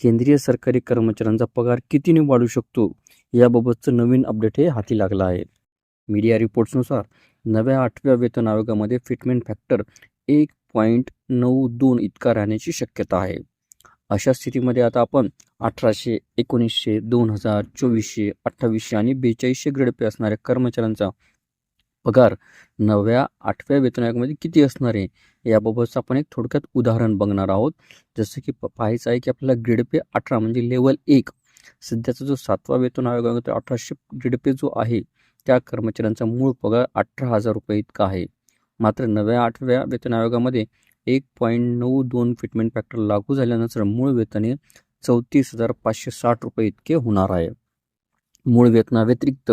केंद्रीय सरकारी कर्मचाऱ्यांचा पगार कितीने वाढू शकतो? याबाबतचं नवीन अपडेट हे हाती लागलं आहे. मीडिया रिपोर्ट्सनुसार नव्या आठव्या वेतन आयोगामध्ये फिटमेंट फॅक्टर एक पॉईंट नऊ दोन इतका राहण्याची शक्यता आहे. अशा स्थितीमध्ये आता आपण अठराशे एकोणीसशे दोन हजार चोवीसशे अठ्ठावीसशे आणि बेचाळीसशे ग्रेड पे असणाऱ्या कर्मचाऱ्यांचा पगार नव्या आठव्या वेतन आयोगामध्ये किती असणार आहे? याबाबतचं आपण एक थोडक्यात उदाहरण बघणार आहोत. जसं की प- पाहायचं आहे की आपल्याला ग्रेड पे अठरा म्हणजे लेवल एक. सध्याचा जो सातवा वेतन आयोग आहे तो अठराशे ग्रेड पे जो आहे त्या कर्मचाऱ्यांचा मूळ पगार अठरा हजार रुपये इतका आहे. मात्र नव्या आठव्या वेतन आयोगामध्ये एक पॉईंट नऊ दोन फिटमेंट फॅक्टर लागू झाल्यानंतर मूळ वेतन हे चौतीस हजार पाचशे साठ रुपये इतके होणार आहे. मूळ वेतनाव्यतिरिक्त